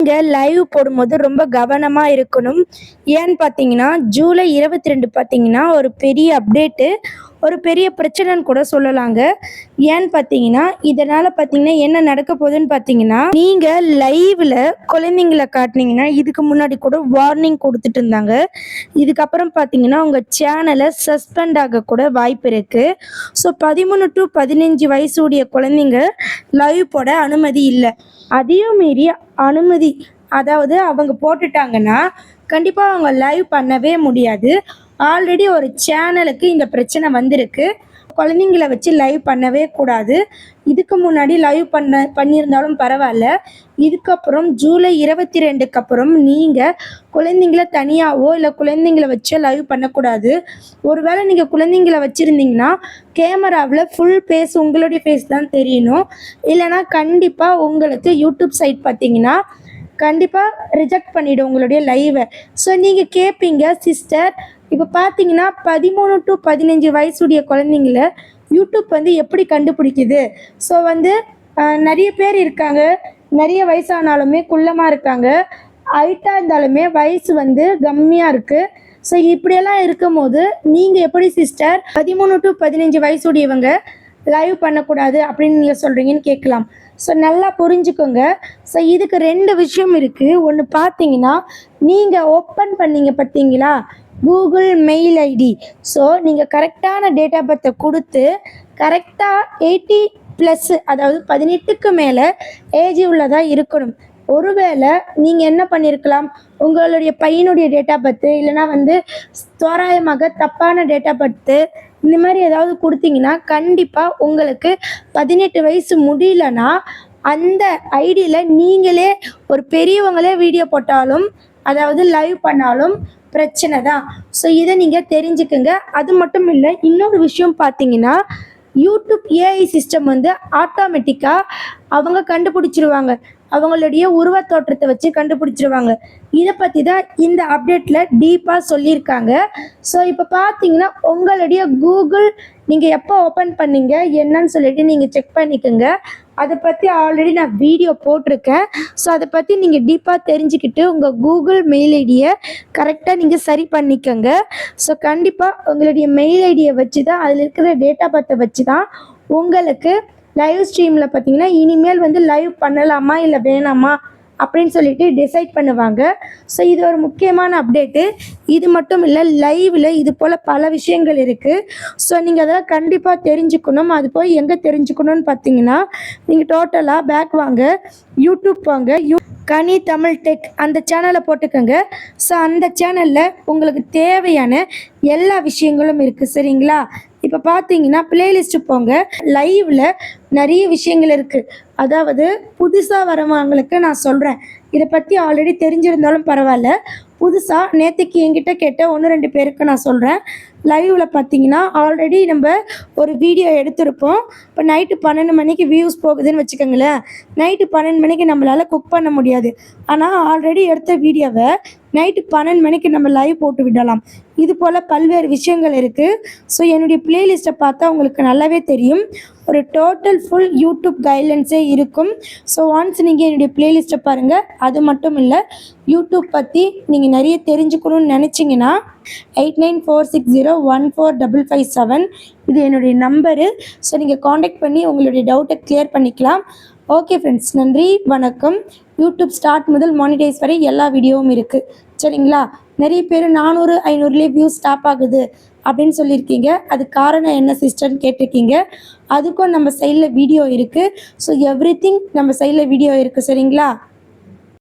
நீங்கள் லைவ் போடும்போது ரொம்ப கவனமாக இருக்கணும். ஏன்னு பார்த்தீங்கன்னா ஜூலை இருபத்தி ரெண்டு பார்த்தீங்கன்னா ஒரு பெரிய அப்டேட்டு ஒரு பெரிய பிரச்சனைன்னு கூட சொல்லலாங்க. ஏன்னு பார்த்தீங்கன்னா இதனால் பார்த்தீங்கன்னா என்ன நடக்க போகுதுன்னு பார்த்தீங்கன்னா நீங்கள் லைவில் குழந்தைங்கள காட்டினீங்கன்னா இதுக்கு முன்னாடி கூட வார்னிங் கொடுத்துட்டு இருந்தாங்க. இதுக்கப்புறம் பார்த்தீங்கன்னா உங்கள் சேனலை சஸ்பெண்ட் ஆக கூட வாய்ப்பு இருக்குது ஸோ பதிமூணு டு பதினஞ்சு வயசுடைய குழந்தைங்க லைவ் போட அனுமதி இல்லை. அதையும் மீறி அனுமதி. அதாவது அவங்க போட்டுட்டாங்கன்னா கண்டிப்பாக அவங்க லைவ் பண்ணவே முடியாது. ஆல்ரெடி ஒரு சேனலுக்கு இந்த பிரச்சனை வந்திருக்கு. குழந்தைங்கள வச்சு லைவ் பண்ணவே கூடாது. இதுக்கு முன்னாடி லைவ் பண்ண பண்ணியிருந்தாலும் பரவாயில்ல. இதுக்கப்புறம் ஜூலை இருபத்தி ரெண்டுக்கு அப்புறம் நீங்கள் குழந்தைங்கள தனியாகவோ இல்லை குழந்தைங்கள வச்சோ லைவ் பண்ணக்கூடாது. ஒருவேளை நீங்கள் குழந்தைங்கள வச்சுருந்தீங்கன்னா கேமராவில் ஃபுல் ஃபேஸ் உங்களுடைய ஃபேஸ் தான் தெரியணும். இல்லைனா கண்டிப்பாக உங்களுக்கு யூடியூப் சைட் பார்த்தீங்கன்னா கண்டிப்பாக ரிஜெக்ட் பண்ணிவிடும் உங்களுடைய லைவை ஸோ நீங்கள் கேட்பீங்க சிஸ்டர் இப்போ பார்த்தீங்கன்னா பதிமூணு டு பதினஞ்சு வயசுடைய குழந்தைங்கள யூடியூப் வந்து எப்படி கண்டுபிடிக்குது? ஸோ வந்து நிறைய பேர் இருக்காங்க. நிறைய வயசானாலுமே குள்ளமாக இருக்காங்க. ஹைட்டாக இருந்தாலுமே வயசு வந்து கம்மியாக இருக்குது ஸோ இப்படியெல்லாம் இருக்கும் போது நீங்கள் எப்படி சிஸ்டர் பதிமூணு டு பதினஞ்சு வயசுடையவங்க லைவ் பண்ணக்கூடாது அப்படின்னு நீங்கள் சொல்கிறீங்கன்னு கேட்கலாம். ஸோ நல்லா புரிஞ்சுக்கோங்க. ஸோ இதுக்கு ரெண்டு விஷயம் இருக்குது ஒன்று பார்த்தீங்கன்னா நீங்கள் ஓப்பன் பண்ணீங்க பார்த்தீங்களா கூகுள் மெயில் ஐடி ஸோ நீங்கள் கரெக்டான டேட்டா பர்த்தை கொடுத்து கரெக்டாக எயிட்டி ப்ளஸ் அதாவது பதினெட்டுக்கு மேலே ஏஜ் உள்ளதாக இருக்கணும். ஒருவேளை நீங்கள் என்ன பண்ணியிருக்கலாம் உங்களுடைய பையனுடைய டேட்டா பர்த்து இல்லைனா வந்து தோராயமாக தப்பான டேட்டா பர்த்து இந்த மாதிரி ஏதாவது கொடுத்தீங்கன்னா கண்டிப்பாக உங்களுக்கு பதினெட்டு வயசு முடியலன்னா அந்த ஐடியில் நீங்களே ஒரு பெரியவங்களே வீடியோ போட்டாலும் அதாவது லைவ் பண்ணாலும் பிரச்சனை தான். ஸோ இதை நீங்கள் தெரிஞ்சுக்குங்க. அது மட்டும் இல்லை இன்னொரு விஷயம் பார்த்தீங்கன்னா யூடியூப் ஏஐ சிஸ்டம் வந்து ஆட்டோமேட்டிக்காக அவங்க கண்டுபிடிச்சிருவாங்க. அவங்களுடைய உருவத் தோற்றத்தை வச்சு கண்டுபிடிச்சிருவாங்க. இதை பற்றி தான் இந்த அப்டேட்டில் டீப்பாக சொல்லியிருக்காங்க. ஸோ இப்போ பார்த்தீங்கன்னா உங்களுடைய கூகுள் நீங்கள் எப்போ ஓப்பன் பண்ணீங்க என்னன்னு சொல்லிட்டு நீங்கள் செக் பண்ணிக்கோங்க. அதை பற்றி ஆல்ரெடி நான் வீடியோ போட்டிருக்கேன். ஸோ அதை பற்றி நீங்கள் டீப்பாக தெரிஞ்சுக்கிட்டு உங்கள் கூகுள் மெயில் ஐடியை கரெக்டாக நீங்கள் சரி பண்ணிக்கோங்க. ஸோ கண்டிப்பாக உங்களுடைய மெயில் ஐடியை வச்சு தான் அதில் இருக்கிற டேட்டா பத்தை வச்சு தான் உங்களுக்கு லைவ் ஸ்ட்ரீமில் பார்த்தீங்கன்னா இனிமேல் வந்து லைவ் பண்ணலாமா இல்லை வேணாமா அப்படின்னு சொல்லிட்டு டிசைட் பண்ணுவாங்க. ஸோ இது ஒரு முக்கியமான அப்டேட்டு இது மட்டும் இல்லை லைவில் இது போல் பல விஷயங்கள் இருக்குது ஸோ நீங்கள் அதெல்லாம் கண்டிப்பாக தெரிஞ்சுக்கணும். அது போய் எங்கே தெரிஞ்சுக்கணும்னு பார்த்தீங்கன்னா நீங்கள் டோட்டலாக பேக் வாங்க யூடியூப் வாங்க யூ கனி தமிழ் டெக் அந்த சேனலை போட்டுக்கோங்க. ஸோ அந்த சேனலில் உங்களுக்கு தேவையான எல்லா விஷயங்களும் இருக்குது சரிங்களா? இப்போ பார்த்தீங்கன்னா பிளேலிஸ்ட்டு போங்க. லைவில் நிறைய விஷயங்கள் இருக்குது அதாவது புதுசாக வரவங்களுக்கு நான் சொல்கிறேன் இதை பற்றி ஆல்ரெடி தெரிஞ்சிருந்தாலும் பரவாயில்ல. புதுசாக நேற்றுக்கு என்கிட்ட கேட்ட ஒன்று ரெண்டு பேருக்கு நான் சொல்கிறேன் லைவில் பார்த்தீங்கன்னா ஆல்ரெடி நம்ம ஒரு வீடியோ எடுத்திருப்போம். இப்போ நைட்டு பன்னெண்டு மணிக்கு வியூஸ் போகுதுன்னு வச்சுக்கோங்களேன். நைட்டு பன்னெண்டு மணிக்கு நம்மளால் குக் பண்ண முடியாது. ஆனால் ஆல்ரெடி எடுத்த வீடியோவை நைட்டு பன்னெண்டு மணிக்கு நம்ம லைவ் போட்டு விடலாம். இது போல் பல்வேறு விஷயங்கள் இருக்குது ஸோ என்னுடைய பிளேலிஸ்ட்டை பார்த்தா உங்களுக்கு நல்லாவே தெரியும். ஒரு டோட்டல் ஃபுல் யூடியூப் கைட்லைன்ஸே இருக்கும். ஸோ ஒன்ஸ் நீங்கள் என்னுடைய பிளேலிஸ்ட்டை பாருங்கள் அது மட்டும் இல்லை யூடியூப் பற்றி நீங்கள் நிறைய தெரிஞ்சுக்கணும்னு நினச்சிங்கன்னா eight nine four six zero one four double five seven. இது என்னுடைய நம்பரு. ஸோ நீங்கள் காண்டாக்ட் பண்ணி உங்களுடைய டவுட்டை கிளியர் பண்ணிக்கலாம். ஓகே ஃப்ரெண்ட்ஸ் நன்றி வணக்கம். யூடியூப் ஸ்டார்ட் முதல் மானிடைஸ் வரை எல்லா வீடியோவும் இருக்குது சரிங்களா? நிறைய பேர் நானூறு ஐநூறுலேயே வியூஸ் ஸ்டாப் ஆகுது அப்படின்னு சொல்லியிருக்கீங்க. அது காரணம் என்ன சிஸ்டர்னு கேட்டிருக்கீங்க. அதுக்கும் நம்ம சைடில் வீடியோ இருக்குது ஸோ எவ்ரி நம்ம சைடில் வீடியோ இருக்குது சரிங்களா?